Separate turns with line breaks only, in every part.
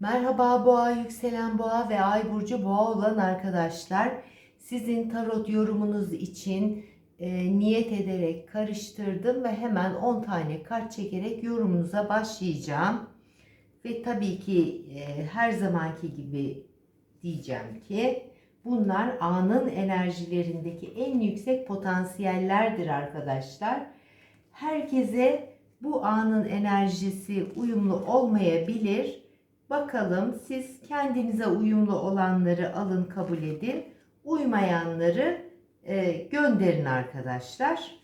Merhaba boğa, yükselen boğa ve ay burcu boğa olan arkadaşlar. Sizin tarot yorumunuz için e, niyet ederek karıştırdım ve hemen 10 tane kart çekerek yorumunuza başlayacağım. Ve tabii ki e, her zamanki gibi diyeceğim ki bunlar anın enerjilerindeki en yüksek potansiyellerdir arkadaşlar. Herkese bu anın enerjisi uyumlu olmayabilir. Bakalım siz kendinize uyumlu olanları alın kabul edin. Uymayanları e, gönderin arkadaşlar.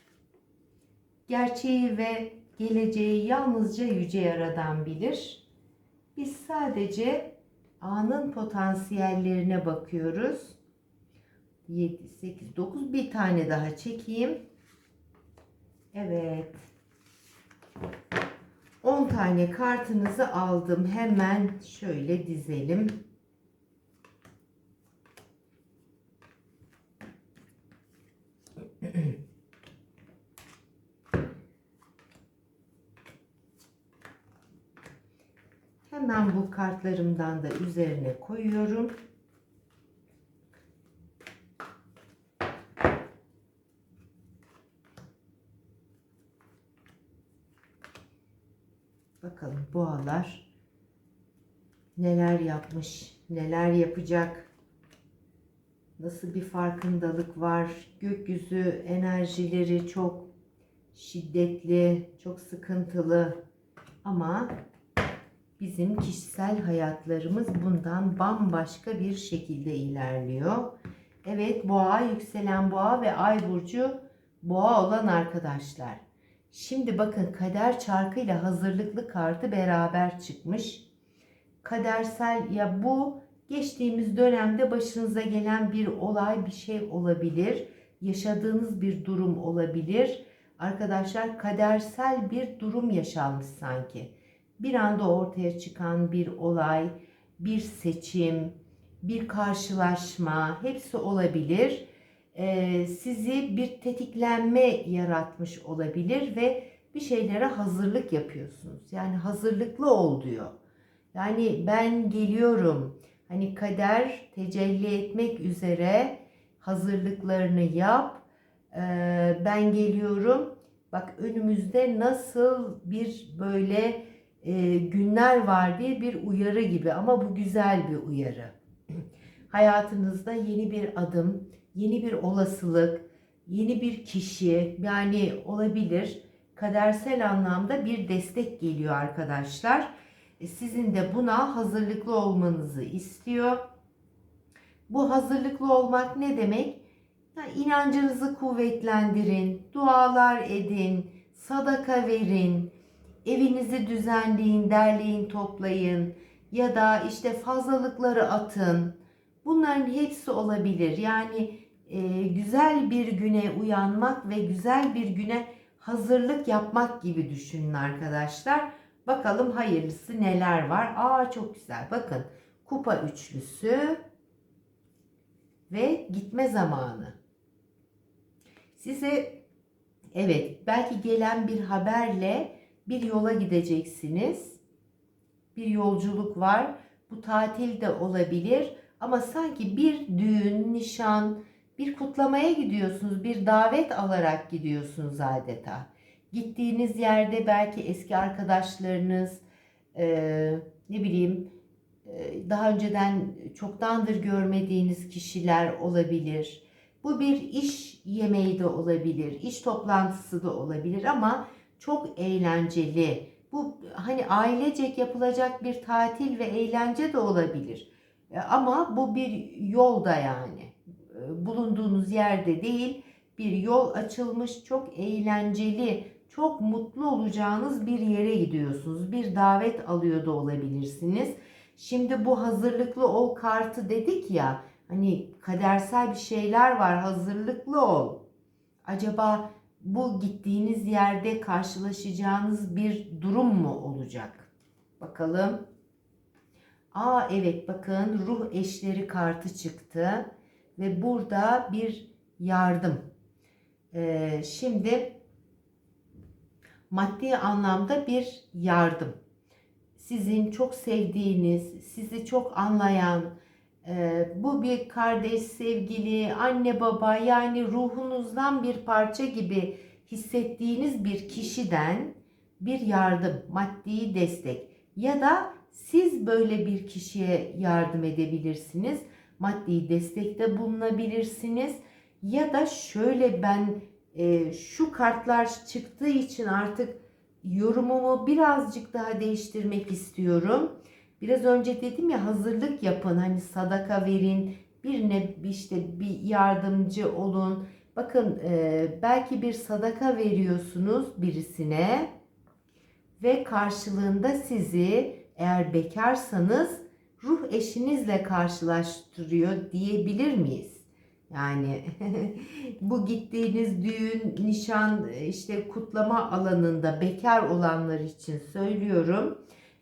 Gerçeği ve geleceği yalnızca Yüce Yaradan bilir. Biz sadece anın potansiyellerine bakıyoruz. 7, 8, 9 bir tane daha çekeyim. Evet. 10 tane kartınızı aldım. Hemen şöyle dizelim. Hemen bu kartlarımdan da üzerine koyuyorum. Bakalım boğalar neler yapmış, neler yapacak, nasıl bir farkındalık var. Gökyüzü enerjileri çok şiddetli, çok sıkıntılı ama bizim kişisel hayatlarımız bundan bambaşka bir şekilde ilerliyor. Evet boğa, yükselen boğa ve ay burcu boğa olan arkadaşlar. Şimdi bakın kader çarkıyla hazırlıklı kartı beraber çıkmış. Kadersel ya bu geçtiğimiz dönemde başınıza gelen bir olay bir şey olabilir. Yaşadığınız bir durum olabilir. Arkadaşlar kadersel bir durum yaşanmış sanki. Bir anda ortaya çıkan bir olay, bir seçim, bir karşılaşma hepsi olabilir e, sizi bir tetiklenme yaratmış olabilir ve bir şeylere hazırlık yapıyorsunuz. Yani hazırlıklı ol diyor. Yani ben geliyorum. Hani kader tecelli etmek üzere hazırlıklarını yap. E, ben geliyorum. Bak önümüzde nasıl bir böyle e, günler var diye bir uyarı gibi ama bu güzel bir uyarı. Hayatınızda yeni bir adım, yeni bir olasılık, yeni bir kişi yani olabilir. Kadersel anlamda bir destek geliyor arkadaşlar. E, sizin de buna hazırlıklı olmanızı istiyor. Bu hazırlıklı olmak ne demek? Yani kuvvetlendirin, dualar edin, sadaka verin, evinizi düzenleyin, derleyin, toplayın ya da işte fazlalıkları atın. Bunların hepsi olabilir. Yani e, güzel bir güne uyanmak ve güzel bir güne hazırlık yapmak gibi düşünün arkadaşlar. Bakalım hayırlısı neler var. Aa çok güzel. Bakın kupa üçlüsü ve gitme zamanı. Size evet belki gelen bir haberle bir yola gideceksiniz. Bir yolculuk var. Bu tatil de olabilir ama sanki bir düğün, nişan, bir kutlamaya gidiyorsunuz, bir davet alarak gidiyorsunuz adeta. Gittiğiniz yerde belki eski arkadaşlarınız, e, ne bileyim e, daha önceden çoktandır görmediğiniz kişiler olabilir. Bu bir iş yemeği de olabilir, iş toplantısı da olabilir ama çok eğlenceli. Bu hani ailecek yapılacak bir tatil ve eğlence de olabilir. E, ama bu bir yolda yani. E, bulunduğunuz yerde değil bir yol açılmış çok eğlenceli çok mutlu olacağınız bir yere gidiyorsunuz. Bir davet alıyor da olabilirsiniz. Şimdi bu hazırlıklı ol kartı dedik ya hani kadersel bir şeyler var hazırlıklı ol. Acaba bu gittiğiniz yerde karşılaşacağınız bir durum mu olacak? Bakalım. Aa evet bakın ruh eşleri kartı çıktı ve burada bir yardım. Ee, şimdi maddi anlamda bir yardım. sizin çok sevdiğiniz, sizi çok anlayan, e, bu bir kardeş, sevgili, anne baba yani ruhunuzdan bir parça gibi hissettiğiniz bir kişiden bir yardım, maddi destek ya da siz böyle bir kişiye yardım edebilirsiniz. Maddi destekte bulunabilirsiniz. Ya da şöyle ben e, şu kartlar çıktığı için artık yorumumu birazcık daha değiştirmek istiyorum. Biraz önce dedim ya hazırlık yapın. Hani sadaka verin. Birine işte bir yardımcı olun. Bakın e, belki bir sadaka veriyorsunuz birisine ve karşılığında sizi eğer bekarsanız ruh eşinizle karşılaştırıyor diyebilir miyiz? Yani bu gittiğiniz düğün, nişan, işte kutlama alanında bekar olanlar için söylüyorum.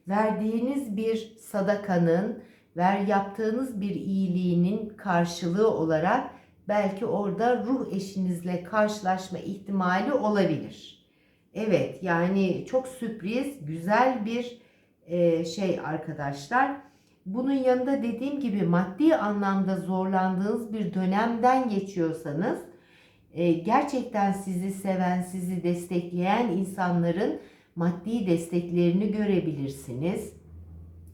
Verdiğiniz bir sadakanın, ver yaptığınız bir iyiliğinin karşılığı olarak belki orada ruh eşinizle karşılaşma ihtimali olabilir. Evet yani çok sürpriz, güzel bir e, şey arkadaşlar. Bunun yanında dediğim gibi maddi anlamda zorlandığınız bir dönemden geçiyorsanız e, gerçekten sizi seven, sizi destekleyen insanların maddi desteklerini görebilirsiniz.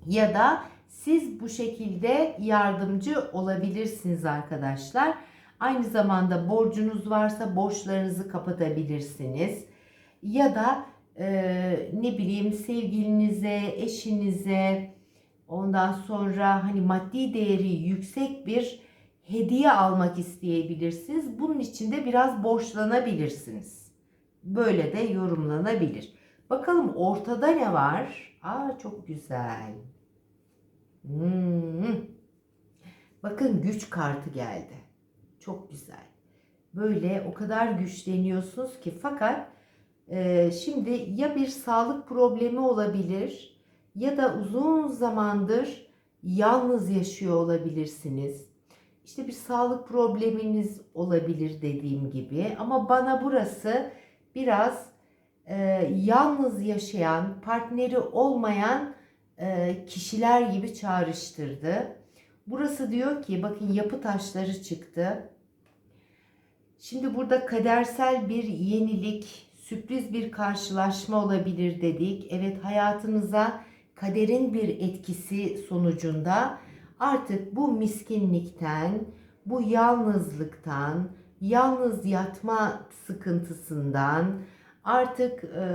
Ya da siz bu şekilde yardımcı olabilirsiniz arkadaşlar. Aynı zamanda borcunuz varsa borçlarınızı kapatabilirsiniz. Ya da e, ne bileyim sevgilinize, eşinize, ondan sonra hani maddi değeri yüksek bir hediye almak isteyebilirsiniz. Bunun için de biraz borçlanabilirsiniz. Böyle de yorumlanabilir. Bakalım ortada ne var? Aa çok güzel. Hmm. Bakın güç kartı geldi. Çok güzel. Böyle o kadar güçleniyorsunuz ki fakat e, şimdi ya bir sağlık problemi olabilir ya da uzun zamandır yalnız yaşıyor olabilirsiniz. İşte bir sağlık probleminiz olabilir dediğim gibi ama bana burası biraz e, yalnız yaşayan, partneri olmayan e, kişiler gibi çağrıştırdı. Burası diyor ki bakın yapı taşları çıktı. Şimdi burada kadersel bir yenilik, sürpriz bir karşılaşma olabilir dedik. Evet hayatınıza kaderin bir etkisi sonucunda artık bu miskinlikten, bu yalnızlıktan, yalnız yatma sıkıntısından, artık e,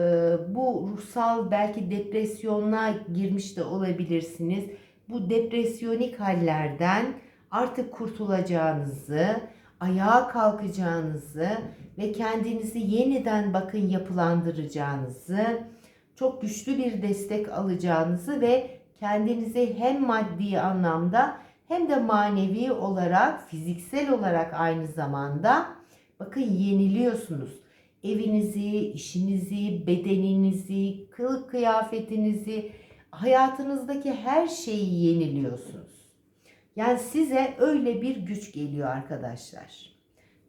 bu ruhsal belki depresyona girmiş de olabilirsiniz. Bu depresyonik hallerden artık kurtulacağınızı, ayağa kalkacağınızı ve kendinizi yeniden bakın yapılandıracağınızı, çok güçlü bir destek alacağınızı ve kendinizi hem maddi anlamda hem de manevi olarak, fiziksel olarak aynı zamanda bakın yeniliyorsunuz. Evinizi, işinizi, bedeninizi, kılık kıyafetinizi, hayatınızdaki her şeyi yeniliyorsunuz. Yani size öyle bir güç geliyor arkadaşlar.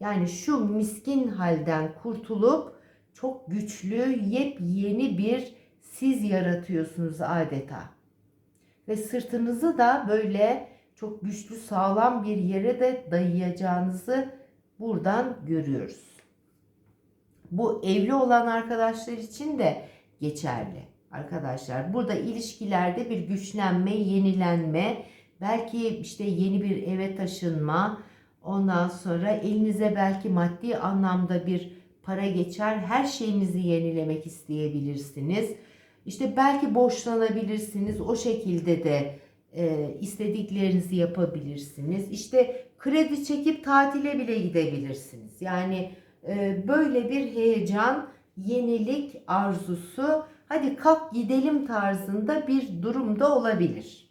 Yani şu miskin halden kurtulup çok güçlü, yepyeni bir siz yaratıyorsunuz adeta. Ve sırtınızı da böyle çok güçlü, sağlam bir yere de dayayacağınızı buradan görüyoruz. Bu evli olan arkadaşlar için de geçerli arkadaşlar. Burada ilişkilerde bir güçlenme, yenilenme, belki işte yeni bir eve taşınma, ondan sonra elinize belki maddi anlamda bir para geçer. Her şeyinizi yenilemek isteyebilirsiniz. İşte belki borçlanabilirsiniz. O şekilde de e, istediklerinizi yapabilirsiniz. İşte kredi çekip tatile bile gidebilirsiniz. Yani e, böyle bir heyecan, yenilik arzusu, hadi kalk gidelim tarzında bir durumda olabilir.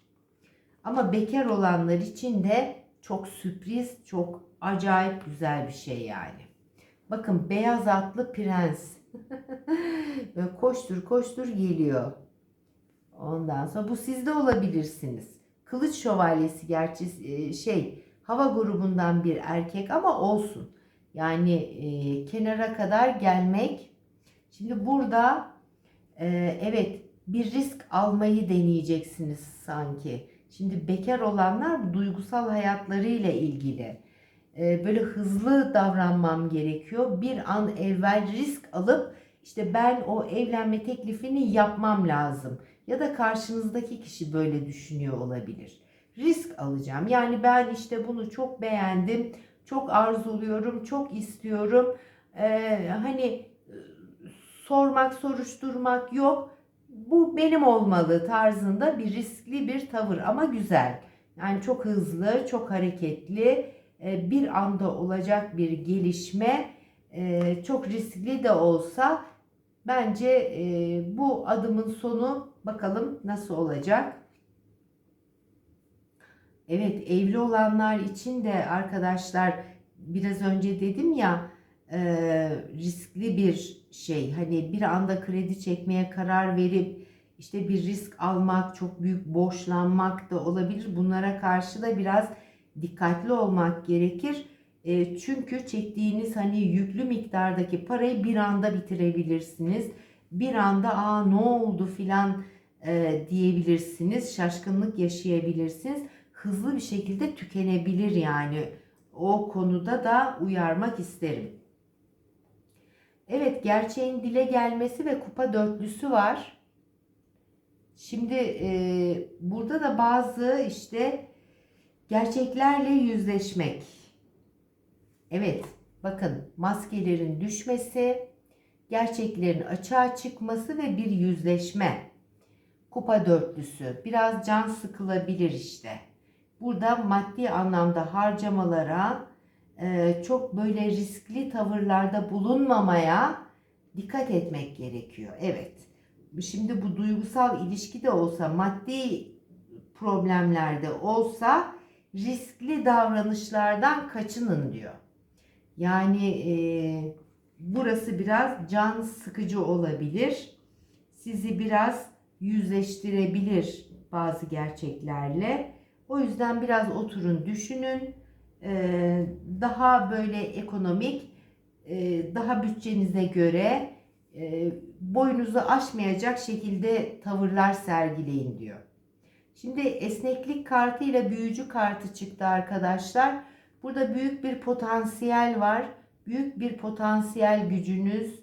Ama bekar olanlar için de çok sürpriz, çok acayip güzel bir şey yani. Bakın beyaz atlı prens. Böyle koştur koştur geliyor. Ondan sonra bu sizde olabilirsiniz. Kılıç şövalyesi gerçi e, şey hava grubundan bir erkek ama olsun. Yani e, kenara kadar gelmek. Şimdi burada e, evet bir risk almayı deneyeceksiniz sanki. Şimdi bekar olanlar duygusal hayatlarıyla ilgili. Ee, böyle hızlı davranmam gerekiyor. Bir an evvel risk alıp işte ben o evlenme teklifini yapmam lazım. Ya da karşınızdaki kişi böyle düşünüyor olabilir. Risk alacağım. Yani ben işte bunu çok beğendim, çok arzuluyorum, çok istiyorum. Ee, hani e, sormak, soruşturmak yok. Bu benim olmalı tarzında bir riskli bir tavır ama güzel. Yani çok hızlı, çok hareketli, bir anda olacak bir gelişme, e, çok riskli de olsa bence e, bu adımın sonu bakalım nasıl olacak. Evet, evli olanlar için de arkadaşlar biraz önce dedim ya e, riskli bir şey. Hani bir anda kredi çekmeye karar verip işte bir risk almak, çok büyük borçlanmak da olabilir. Bunlara karşı da biraz dikkatli olmak gerekir. E, çünkü çektiğiniz hani yüklü miktardaki parayı bir anda bitirebilirsiniz. Bir anda aa ne oldu filan e, diyebilirsiniz. Şaşkınlık yaşayabilirsiniz. Hızlı bir şekilde tükenebilir yani. O konuda da uyarmak isterim. Evet gerçeğin dile gelmesi ve kupa dörtlüsü var. Şimdi e, burada da bazı işte gerçeklerle yüzleşmek. Evet bakın maskelerin düşmesi, gerçeklerin açığa çıkması ve bir yüzleşme. Kupa dörtlüsü biraz can sıkılabilir işte. Burada maddi anlamda harcamalara, e, çok böyle riskli tavırlarda bulunmamaya dikkat etmek gerekiyor. Evet. Şimdi bu duygusal ilişki de olsa, maddi problemlerde olsa riskli davranışlardan kaçının diyor. Yani e, burası biraz can sıkıcı olabilir. Sizi biraz yüzleştirebilir bazı gerçeklerle. O yüzden biraz oturun, düşünün ee, daha böyle ekonomik, e, daha bütçenize göre e, boyunuzu aşmayacak şekilde tavırlar sergileyin diyor. Şimdi esneklik kartı ile büyücü kartı çıktı arkadaşlar. Burada büyük bir potansiyel var. Büyük bir potansiyel gücünüz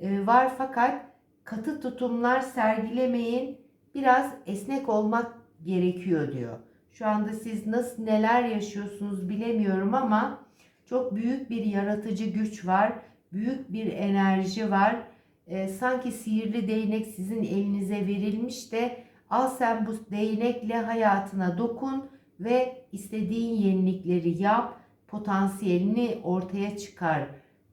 e, var fakat katı tutumlar sergilemeyin. Biraz esnek olmak gerekiyor diyor. Şu anda siz nasıl neler yaşıyorsunuz bilemiyorum ama çok büyük bir yaratıcı güç var. Büyük bir enerji var. E, sanki sihirli değnek sizin elinize verilmiş de al sen bu değnekle hayatına dokun ve istediğin yenilikleri yap, potansiyelini ortaya çıkar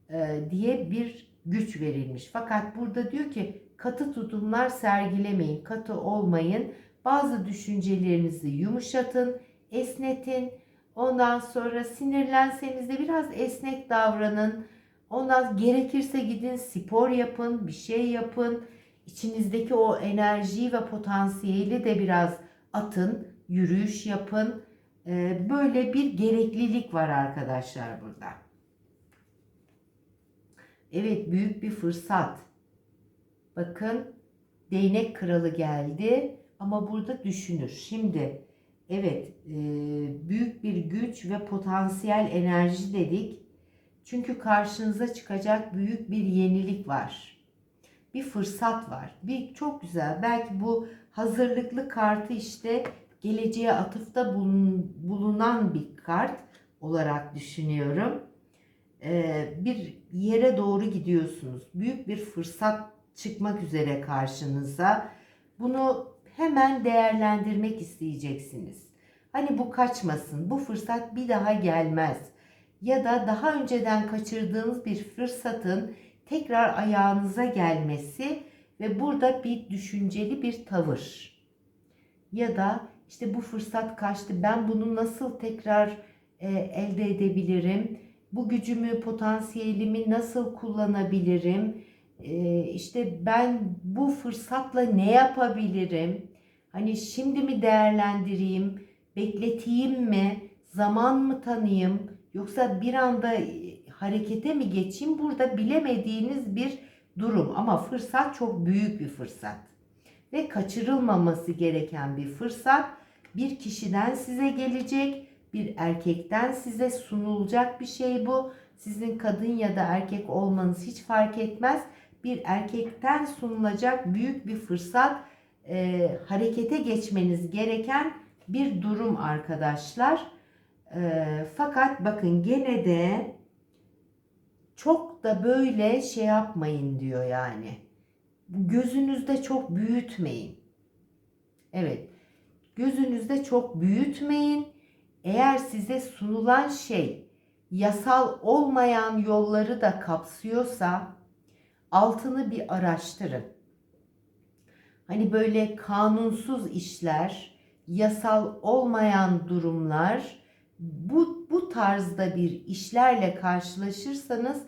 e, diye bir güç verilmiş. Fakat burada diyor ki katı tutumlar sergilemeyin, katı olmayın. Bazı düşüncelerinizi yumuşatın, esnetin. Ondan sonra sinirlenseniz de biraz esnek davranın. Ondan gerekirse gidin spor yapın, bir şey yapın. İçinizdeki o enerjiyi ve potansiyeli de biraz atın, yürüyüş yapın. Ee, böyle bir gereklilik var arkadaşlar burada. Evet büyük bir fırsat. Bakın değnek kralı geldi ama burada düşünür. Şimdi evet e, büyük bir güç ve potansiyel enerji dedik. Çünkü karşınıza çıkacak büyük bir yenilik var. Bir fırsat var. Bir çok güzel. Belki bu hazırlıklı kartı işte geleceğe atıfta bulunan bir kart olarak düşünüyorum. Ee, bir yere doğru gidiyorsunuz. Büyük bir fırsat çıkmak üzere karşınıza. Bunu hemen değerlendirmek isteyeceksiniz. Hani bu kaçmasın, bu fırsat bir daha gelmez. Ya da daha önceden kaçırdığınız bir fırsatın tekrar ayağınıza gelmesi ve burada bir düşünceli bir tavır. Ya da işte bu fırsat kaçtı, ben bunu nasıl tekrar e, elde edebilirim? Bu gücümü, potansiyelimi nasıl kullanabilirim? E, işte ben bu fırsatla ne yapabilirim? Hani şimdi mi değerlendireyim, bekleteyim mi, zaman mı tanıyayım yoksa bir anda harekete mi geçeyim? Burada bilemediğiniz bir durum ama fırsat çok büyük bir fırsat. ve kaçırılmaması gereken bir fırsat. Bir kişiden size gelecek, bir erkekten size sunulacak bir şey bu. Sizin kadın ya da erkek olmanız hiç fark etmez. Bir erkekten sunulacak büyük bir fırsat, e, harekete geçmeniz gereken bir durum arkadaşlar. E, fakat bakın gene de çok da böyle şey yapmayın diyor yani. Gözünüzde çok büyütmeyin. Evet. Gözünüzde çok büyütmeyin. Eğer size sunulan şey yasal olmayan yolları da kapsıyorsa altını bir araştırın. Hani böyle kanunsuz işler, yasal olmayan durumlar bu bu tarzda bir işlerle karşılaşırsanız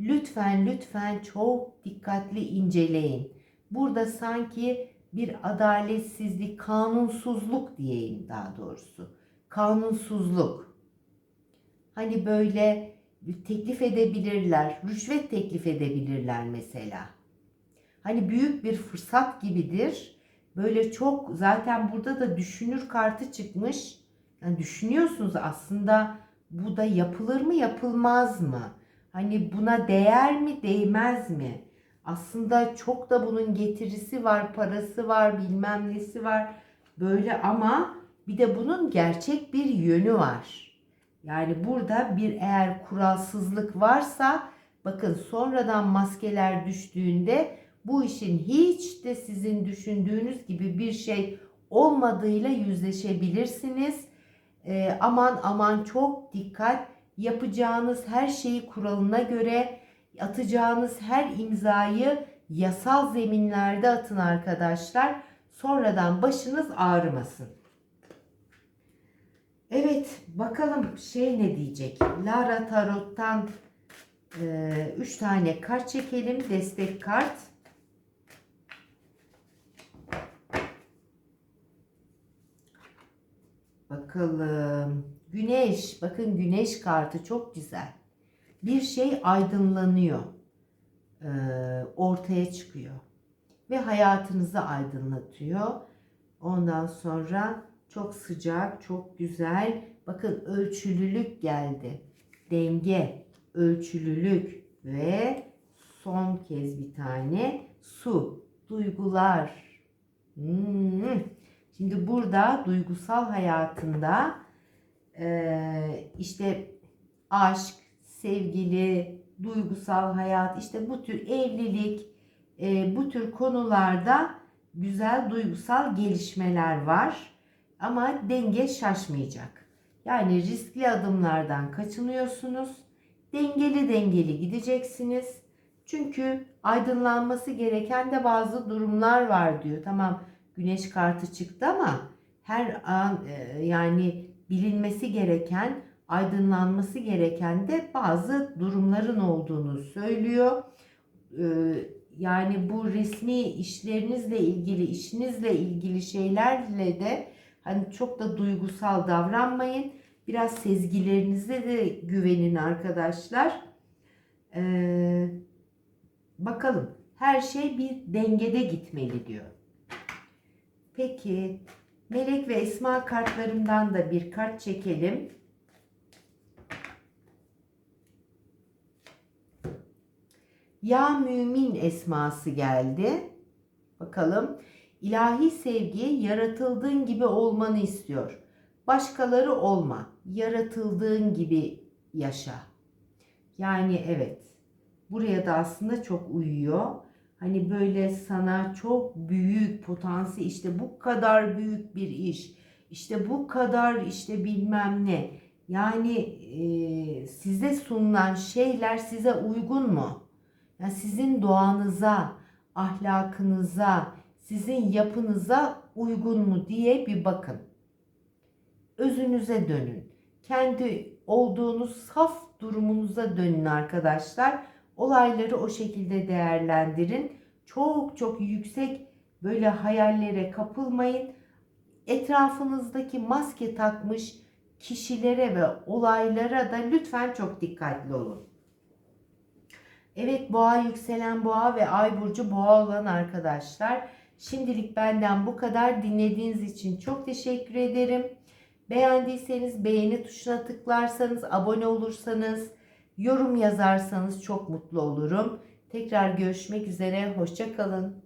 lütfen lütfen çok dikkatli inceleyin. Burada sanki bir adaletsizlik, kanunsuzluk diyeyim daha doğrusu. Kanunsuzluk. Hani böyle teklif edebilirler, rüşvet teklif edebilirler mesela. Hani büyük bir fırsat gibidir. Böyle çok zaten burada da düşünür kartı çıkmış. Yani düşünüyorsunuz aslında bu da yapılır mı yapılmaz mı? Hani buna değer mi değmez mi? Aslında çok da bunun getirisi var, parası var, bilmem nesi var. Böyle ama bir de bunun gerçek bir yönü var. Yani burada bir eğer kuralsızlık varsa bakın sonradan maskeler düştüğünde bu işin hiç de sizin düşündüğünüz gibi bir şey olmadığıyla yüzleşebilirsiniz. Ee, aman aman çok dikkat yapacağınız her şeyi kuralına göre atacağınız her imzayı yasal zeminlerde atın arkadaşlar. Sonradan başınız ağrımasın. Evet bakalım şey ne diyecek. Lara Tarot'tan 3 e, tane kart çekelim. Destek kart. Bakalım. Güneş. Bakın güneş kartı çok güzel. Bir şey aydınlanıyor. Ee, ortaya çıkıyor. Ve hayatınızı aydınlatıyor. Ondan sonra çok sıcak, çok güzel. Bakın ölçülülük geldi. Denge, ölçülülük ve son kez bir tane su, duygular. Hmm. Şimdi burada duygusal hayatında e, işte aşk, sevgili, duygusal hayat, işte bu tür evlilik, e, bu tür konularda güzel duygusal gelişmeler var. Ama denge şaşmayacak. Yani riskli adımlardan kaçınıyorsunuz. Dengeli dengeli gideceksiniz. Çünkü aydınlanması gereken de bazı durumlar var diyor. Tamam güneş kartı çıktı ama her an e, yani bilinmesi gereken, aydınlanması gereken de bazı durumların olduğunu söylüyor. E, yani bu resmi işlerinizle ilgili, işinizle ilgili şeylerle de hani çok da duygusal davranmayın. Biraz sezgilerinize de güvenin arkadaşlar. Ee, bakalım her şey bir dengede gitmeli diyor. Peki melek ve esma kartlarımdan da bir kart çekelim. Ya mümin esması geldi. Bakalım. İlahi sevgi yaratıldığın gibi olmanı istiyor. Başkaları olma. Yaratıldığın gibi yaşa. Yani evet. Buraya da aslında çok uyuyor. Hani böyle sana çok büyük potansiyel işte bu kadar büyük bir iş. işte bu kadar işte bilmem ne. Yani e, size sunulan şeyler size uygun mu? Yani sizin doğanıza, ahlakınıza, sizin yapınıza uygun mu diye bir bakın. Özünüze dönün. Kendi olduğunuz saf durumunuza dönün arkadaşlar. Olayları o şekilde değerlendirin. Çok çok yüksek böyle hayallere kapılmayın. Etrafınızdaki maske takmış kişilere ve olaylara da lütfen çok dikkatli olun. Evet boğa yükselen boğa ve ay burcu boğa olan arkadaşlar Şimdilik benden bu kadar. Dinlediğiniz için çok teşekkür ederim. Beğendiyseniz beğeni tuşuna tıklarsanız, abone olursanız, yorum yazarsanız çok mutlu olurum. Tekrar görüşmek üzere. Hoşçakalın.